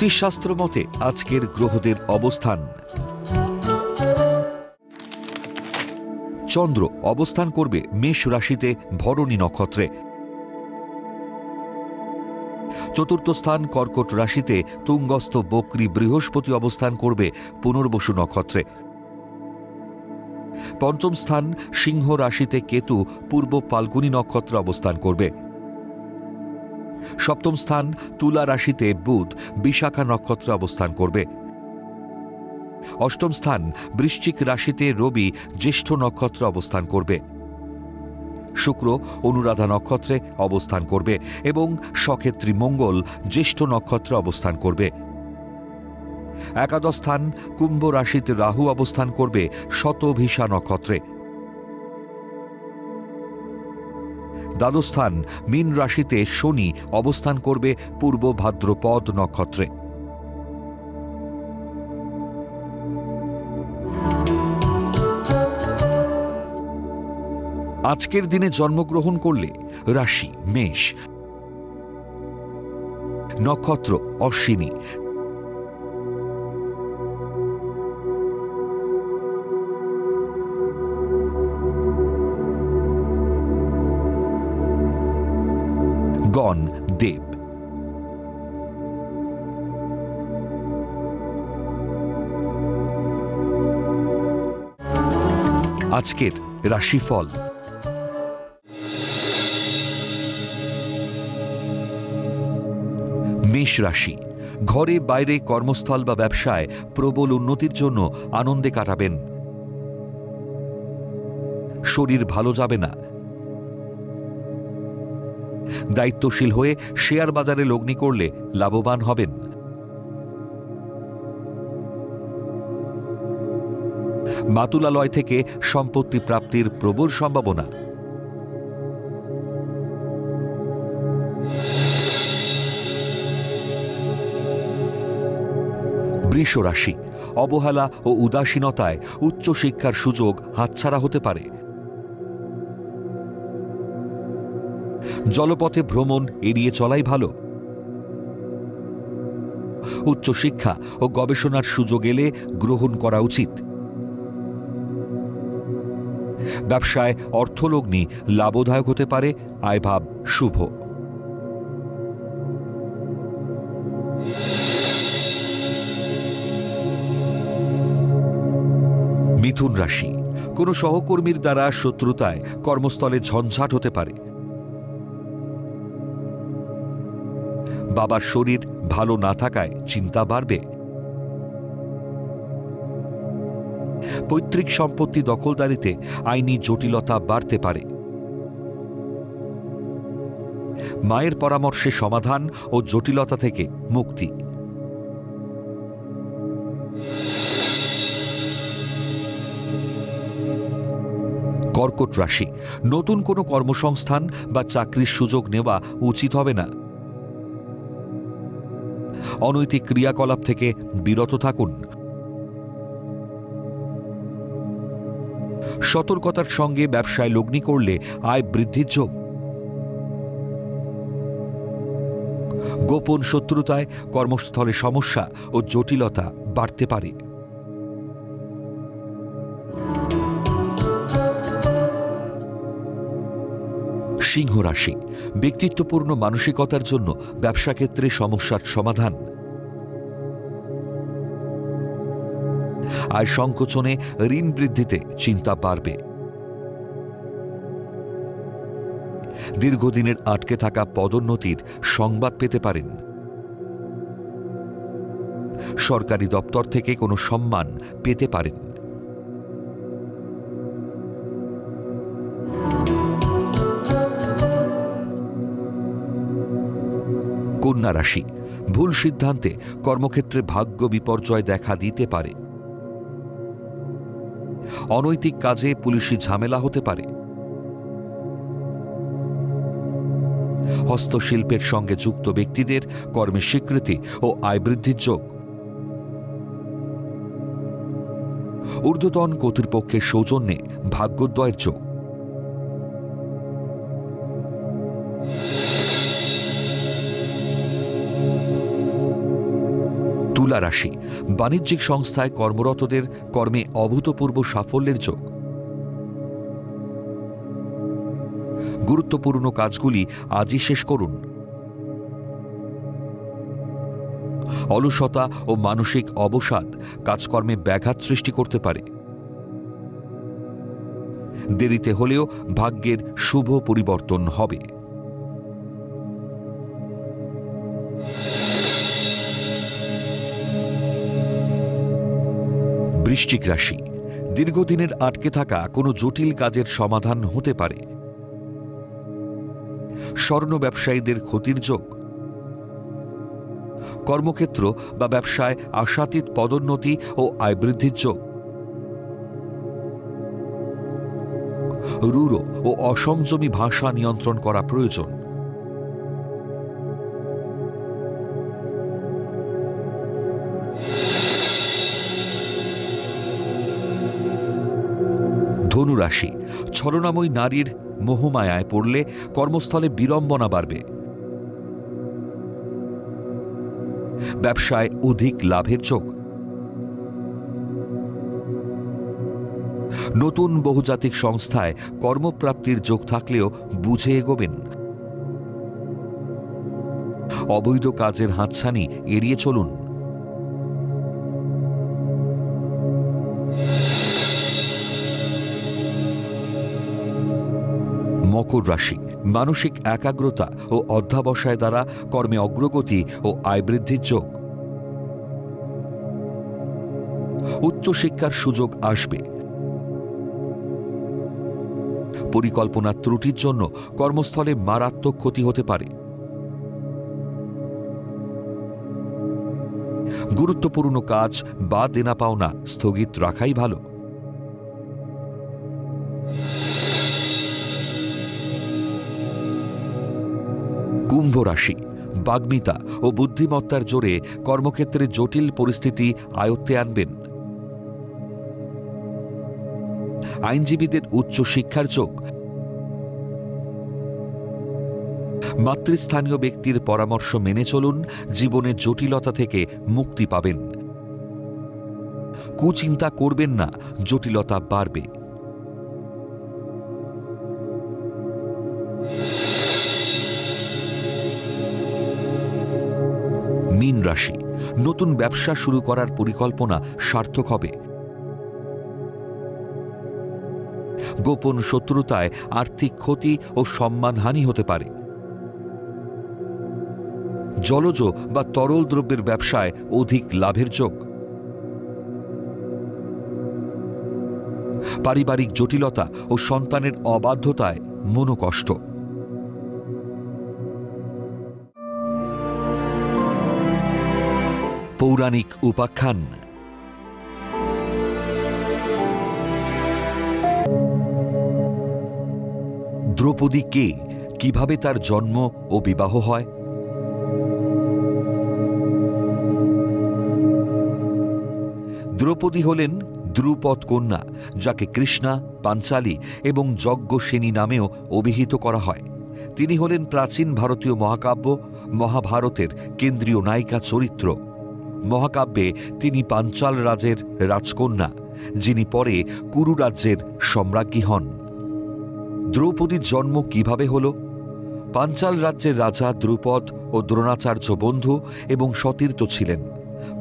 জ্যোতিষশাস্ত্র মতে আজকের গ্রহদের অবস্থান। চন্দ্র অবস্থান করবে মেষ রাশিতে ভরণী নক্ষত্রে। চতুর্থ স্থান কর্কট রাশিতে তুঙ্গস্থ বক্রী বৃহস্পতি অবস্থান করবে পুনর্বসু নক্ষত্রে। পঞ্চম স্থান সিংহ রাশিতে কেতু পূর্ব ফাল্গুনী নক্ষত্রে অবস্থান করবে। সপ্তম স্থান তুলা রাশিতে বুধ, বিশাখা নক্ষত্রে অবস্থান করবে। অষ্টম স্থান বৃশ্চিক রাশিতে রবি, জ্যেষ্ঠ নক্ষত্রে অবস্থান করবে। শুক্র, অনুরাধা নক্ষত্রে অবস্থান করবে এবং সক্ষেত্রী মঙ্গল, জ্যেষ্ঠ নক্ষত্রে অবস্থান করবে। একাদশ স্থান কুম্ভ রাশিতে রাহু অবস্থান করবে শতভিসা নক্ষত্রে। দ্বাদশ স্থান মীন রাশিতে শনি অবস্থান করবে পূর্ব ভাদ্রপদ নক্ষত্রে। আজকের দিনে জন্মগ্রহণ করলে রাশি, মেষ, নক্ষত্র, অশ্বিনী আজকের রাশিফল। মেষ রাশি, ঘরে, বাইরে, কর্মস্থল বা ব্যবসায় প্রবল উন্নতির জন্য আনন্দে কাটাবেন। শরীর ভালো যাবে না। দায়িত্বশীল হয়ে শেয়ার বাজারে লগ্নি করলে লাভবান হবেন। মাতুলালয় থেকে সম্পত্তি প্রাপ্তির প্রবল সম্ভাবনা। বৃষ রাশি অবহেলা ও উদাসীনতায় উচ্চশিক্ষার সুযোগ হাতছাড়া হতে পারে। জলপথে ভ্রমণ এড়িয়ে চলাই ভালো। উচ্চশিক্ষা ও গবেষণার সুযোগ এলে গ্রহণ করা উচিত। ব্যবসায় অর্থলগ্নি লাভদায়ক হতে পারে আয়ভাব শুভ। মিথুন রাশি, কোনো সহকর্মীর দ্বারা শত্রুতায় কর্মস্থলে ঝঞ্ঝাট হতে পারে। বাবার শরীর ভালো না থাকায় চিন্তা বাড়বে। পৈতৃক সম্পত্তি দখলদারিতে আইনি জটিলতা বাড়তে পারে। মায়ের পরামর্শে সমাধান ও জটিলতা থেকে মুক্তি। কর্কট রাশি, নতুন কোনো কর্মসংস্থান বা চাকরির সুযোগ নেওয়া উচিত হবে না। অনৈতিক ক্রিয়াকলাপ থেকে বিরত থাকুন। সতর্কতার সঙ্গে ব্যবসায় লগ্নি করলে আয় বৃদ্ধির যোগ। গোপন শত্রুতায় কর্মস্থলে সমস্যা ও জটিলতা বাড়তে পারে। সিংহ রাশি, ব্যক্তিত্বপূর্ণ মানসিকতার জন্য ব্যবসা ক্ষেত্রে সমস্যার সমাধান। আয় সংকোচনে ঋণ বৃদ্ধিতে চিন্তা বাড়বে। দীর্ঘদিনের আটকে থাকা পদোন্নতির সংবাদ পেতে পারেন। সরকারি দপ্তর থেকে কোনো সম্মান পেতে পারেন। কন্যা রাশি, ভুল সিদ্ধান্তে কর্মক্ষেত্রে ভাগ্য বিপর্যয় দেখা দিতে পারে। অনৈতিক কাজে পুলিশি ঝামেলা হতে পারে। হস্তশিল্পের সঙ্গে যুক্ত ব্যক্তিদের কর্মের স্বীকৃতি ও আয় বৃদ্ধির যোগ। ঊর্ধ্বতন কর্তৃপক্ষের সৌজন্যে ভাগ্যোদ্বয়ের যোগ। মূলা রাশি, বাণিজ্যিক সংস্থায় কর্মরতদের কর্মে অভূতপূর্ব সাফল্যের যোগ। গুরুত্বপূর্ণ কাজগুলি আজই শেষ করুন। অলসতা ও মানসিক অবসাদ কাজকর্মে ব্যাঘাত সৃষ্টি করতে পারে। দেরিতে হলেও ভাগ্যের শুভ পরিবর্তন হবে। বৃশ্চিক রাশি। দীর্ঘদিনের আটকে থাকা কোনো জটিল কাজের সমাধান হতে পারে। স্বর্ণ ব্যবসায়ীদের ক্ষতির যোগ। কর্মক্ষেত্র বা ব্যবসায় আশাতীত পদোন্নতি ও আয় বৃদ্ধির যোগ। রূঢ় ও অসংযমী ভাষা নিয়ন্ত্রণ করা প্রয়োজন। ধনুরাশি। ছলনাময়ী নারীর মোহমায়ায় পড়লে কর্মস্থলে বিড়ম্বনা বাড়বে। ব্যবসায় অধিক লাভের চোখ। নতুন বহুজাতিক সংস্থায় কর্মপ্রাপ্তির যোগ থাকলেও বুঝে এগোবেন। অবৈধ কাজের হাতছানি এড়িয়ে চলুন। মকর রাশি। মানসিক একাগ্রতা ও অধ্যাবসায় দ্বারা কর্মে অগ্রগতি ও আয় বৃদ্ধির যোগ। উচ্চশিক্ষার সুযোগ আসবে। পরিকল্পনার ত্রুটির জন্য কর্মস্থলে মারাত্মক ক্ষতি হতে পারে। গুরুত্বপূর্ণ কাজ বা দেনা পাওনা স্থগিত রাখাই ভালো। কুম্ভ রাশি, বাগ্মিতা ও বুদ্ধিমত্তার জোরে কর্মক্ষেত্রে জটিল পরিস্থিতি আয়ত্তে আনবেন। আইনজীবীদের উচ্চ শিক্ষার যোগ। মাতৃস্থানীয় ব্যক্তির পরামর্শ মেনে চলুন জীবনের জটিলতা থেকে মুক্তি পাবেন। কুচিন্তা করবেন না, জটিলতা বাড়বে। মীন রাশি। নতুন ব্যবসা শুরু করার পরিকল্পনা সার্থক হবে। গোপন শত্রুতায় আর্থিক ক্ষতি ও সম্মানহানি হতে পারে। জলজ বা তরল দ্রব্যের ব্যবসায় অধিক লাভের যোগ। পারিবারিক জটিলতা ও সন্তানের অবাধ্যতায় মনোকষ্ট। পৌরাণিক উপাখ্যান। দ্রৌপদী কে? কীভাবে তার জন্ম ও বিবাহ হয়? দ্রৌপদী হলেন দ্রুপদ কন্যা, যাকে কৃষ্ণা, পাঞ্চালী এবং যজ্ঞসেনী নামেও অভিহিত করা হয়। তিনি হলেন প্রাচীন ভারতীয় মহাকাব্য, মহাভারতের কেন্দ্রীয় নায়িকা চরিত্র। মহাকাব্যে তিনি পাঞ্চাল রাজের রাজকন্যা, যিনি পরে কুরু রাজ্যের সম্রাজ্ঞী হন। দ্রৌপদীর জন্ম কীভাবে হল? পাঞ্চাল রাজ্যের রাজা দ্রুপদ ও দ্রোণাচার্য বন্ধু এবং সতীর্থ ছিলেন।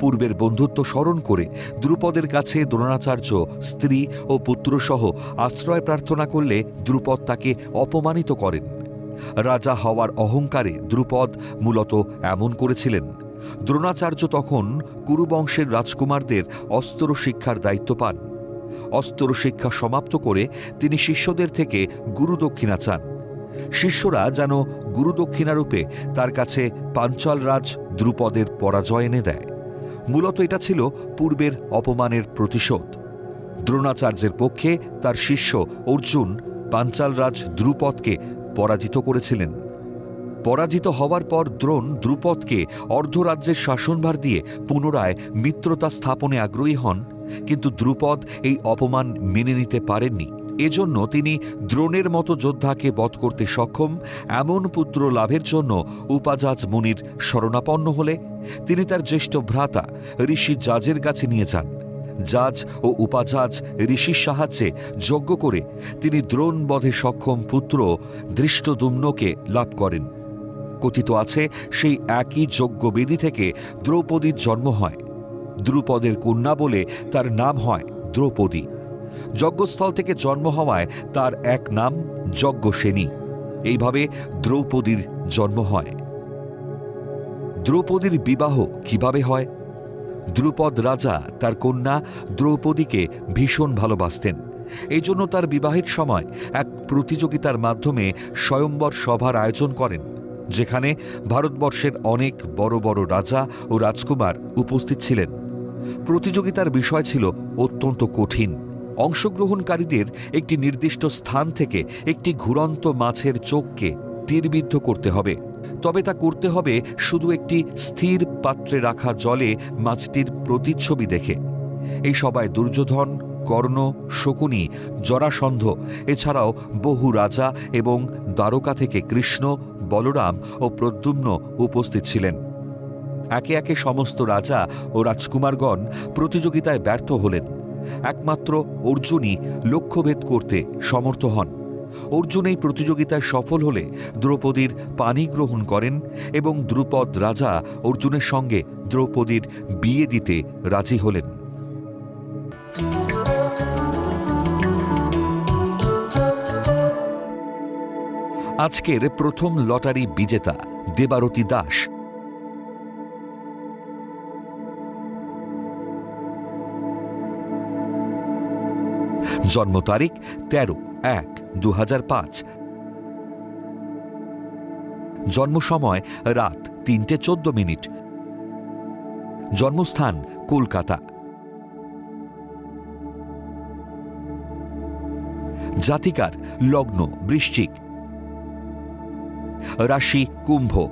পূর্বের বন্ধুত্ব স্মরণ করে দ্রুপদের কাছে দ্রোণাচার্য, স্ত্রী ও পুত্রসহ আশ্রয় প্রার্থনা করলে দ্রুপদ তাকে অপমানিত করেন। রাজা হওয়ার অহংকারে দ্রুপদ মূলত এমন করেছিলেন। দ্রোণাচার্য তখন কুরুবংশের রাজকুমারদের অস্ত্র শিক্ষার দায়িত্ব পান। অস্ত্র শিক্ষা সমাপ্ত করে তিনি শিষ্যদের থেকে গুরুদক্ষিণা চান। শিষ্যরা যেন গুরুদক্ষিণারূপে তার কাছে পাঞ্চাল রাজ দ্রুপদের পরাজয় এনে দেয়। মূলত এটা ছিল পূর্বের অপমানের প্রতিশোধ। দ্রোণাচার্যের পক্ষে তার শিষ্য অর্জুন পাঞ্চালরাজ দ্রুপদকে পরাজিত করেছিলেন। পরাজিত হওয়ার পর দ্রোণ দ্রুপদকে অর্ধরাজ্যের শাসনভার দিয়ে পুনরায় মিত্রতা স্থাপনে আগ্রহী হন, কিন্তু দ্রুপদ এই অপমান মেনে নিতে পারেননি। এজন্য তিনি দ্রোণের মতো যোদ্ধাকে বধ করতে সক্ষম, এমন পুত্র লাভের জন্য উপাজাজ মুনির শরণাপন্ন হলে তিনি তার জ্যেষ্ঠ ভ্রাতা ঋষি জাজের কাছে নিয়ে যান। জাজ ও উপাজাজ ঋষির সাহায্যে যজ্ঞ করে তিনি দ্রোণ বধে সক্ষম পুত্র দৃষ্টদুম্নকে লাভ করেন। কথিত আছে, সেই একই যজ্ঞবেদী থেকে দ্রৌপদীর জন্ম হয়। দ্রুপদের কন্যা বলে তার নাম হয় দ্রৌপদী। যজ্ঞস্থল থেকে জন্ম হওয়ায় তার এক নাম যজ্ঞসেনী। এইভাবে দ্রৌপদীর জন্ম হয়। দ্রৌপদীর বিবাহ কীভাবে হয়? দ্রুপদ রাজা, তার কন্যা দ্রৌপদীকে ভীষণ ভালোবাসতেন। এই জন্য তার বিবাহের সময় এক প্রতিযোগিতার মাধ্যমে স্বয়ম্বর সভার আয়োজন করেন। যেখানে ভারতবর্ষের অনেক বড় বড় রাজা ও রাজকুমার উপস্থিত ছিলেন। প্রতিযোগিতার বিষয় ছিল অত্যন্ত কঠিন। অংশগ্রহণকারীদের একটি নির্দিষ্ট স্থান থেকে একটি ঘুরন্ত মাছের চোখকে তীরবিদ্ধ করতে হবে। তবে তা করতে হবে শুধু একটি স্থির পাত্রে রাখা জলে মাছটির প্রতিচ্ছবি দেখে। এই সবাই দুর্যোধন, কর্ণ, শকুনি, জরাসন্ধ, এছাড়াও বহু রাজা এবং দ্বারকা থেকে কৃষ্ণ বলরাম ও প্রদ্যুম্ন উপস্থিত ছিলেন। একে একে সমস্ত রাজা ও রাজকুমারগণ প্রতিযোগিতায় ব্যর্থ হলেন। একমাত্র অর্জুনই লক্ষ্যভেদ করতে সমর্থ হন। অর্জুন এই প্রতিযোগিতায় সফল হলে দ্রৌপদীর পানি গ্রহণ করেন এবং দ্রুপদ রাজা অর্জুনের সঙ্গে দ্রৌপদীর বিয়ে দিতে রাজি হলেন। আজকের প্রথম লটারি বিজেতা দেবারতী দাস। জন্ম তারিখ তেরো এক দু জন্ম সময় রাত তিনটে চোদ্দ মিনিট। জন্মস্থান কলকাতা। জাতিকার লগ্ন বৃশ্চিক। রাশি কুম্ভ।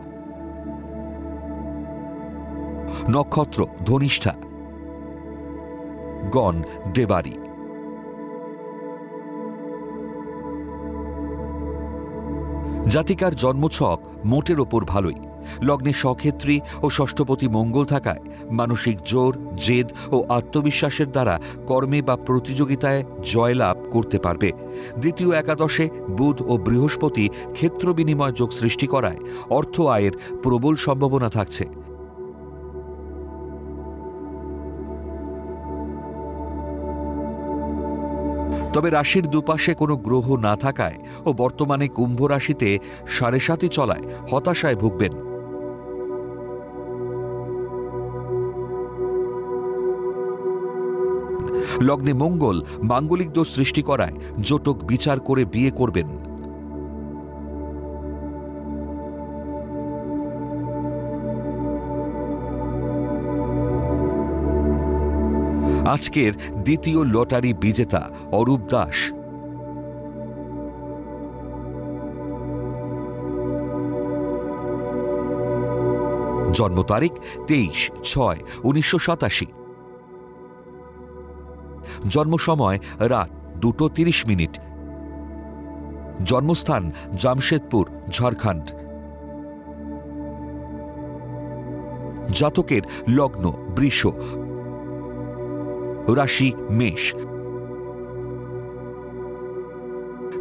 নক্ষত্র ধনিষ্ঠা। গণ দেবারী। জাতিকার জন্মছক মোটের ওপর ভালোই। লগ্নে সক্ষেত্রী ও ষষ্ঠপতি মঙ্গল থাকায় মানসিক জোর, জেদ ও আত্মবিশ্বাসের দ্বারা কর্মে বা প্রতিযোগিতায় জয়লাভ করতে পারবে। দ্বিতীয় একাদশে বুধ ও বৃহস্পতি ক্ষেত্র বিনিময় যোগ সৃষ্টি করায় অর্থ আয়ের প্রবল সম্ভাবনা থাকছে। তবে রাশির দুপাশে কোনো গ্রহ না থাকায় ও বর্তমানে কুম্ভ রাশিতে সাড়ে সাতই চলায় হতাশায় ভুগবেন। লগ্নে মঙ্গল, মাঙ্গলিক দোষ সৃষ্টি করায় জটক বিচার করে বিয়ে করবেন। আজকের দ্বিতীয় লটারি বিজেতা অরূপ দাস। জন্ম তারিখ তেইশ ছয় উনিশশো সাতাশি। জন্ম সময় রাত দুটো তিরিশ মিনিট। জন্মস্থান জামশেদপুর, ঝাড়খণ্ড। জাতকের লগ্ন বৃষ। রাশি মেষ।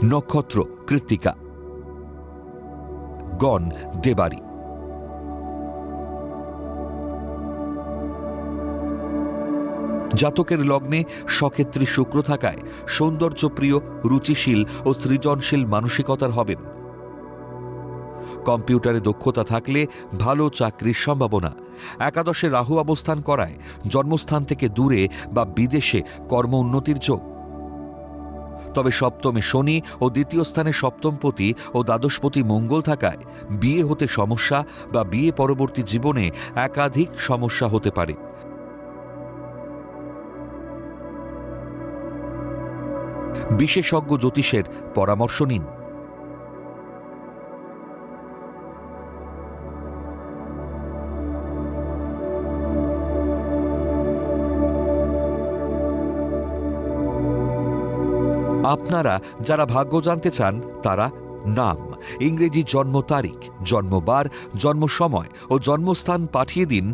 নক্ষত্র কৃত্তিকা। গণ দেবারী। জাতকের লগ্নে সক্ষেত্রী শুক্র থাকায় সৌন্দর্যপ্রিয়, রুচিশীল ও সৃজনশীল মানসিকতার হবেন। কম্পিউটারে দক্ষতা থাকলে ভালো চাকরির সম্ভাবনা। একাদশে রাহু অবস্থান করায় জন্মস্থান থেকে দূরে বা বিদেশে কর্ম উন্নতির যোগ। তবে সপ্তমে শনি ও দ্বিতীয় স্থানে সপ্তমপতি ও দ্বাদশপতি মঙ্গল থাকায় বিয়ে হতে সমস্যা বা বিয়ে পরবর্তী জীবনে একাধিক সমস্যা হতে পারে। বিশেষজ্ঞ জ্যোতিষের পরামর্শ নিন। আপনারা যারা ভাগ্য জানতে চান, তারা নাম, ইংরেজি জন্ম তারিখ, জন্মবার জন্ম সময় ও জন্মস্থান পাঠিয়ে দিন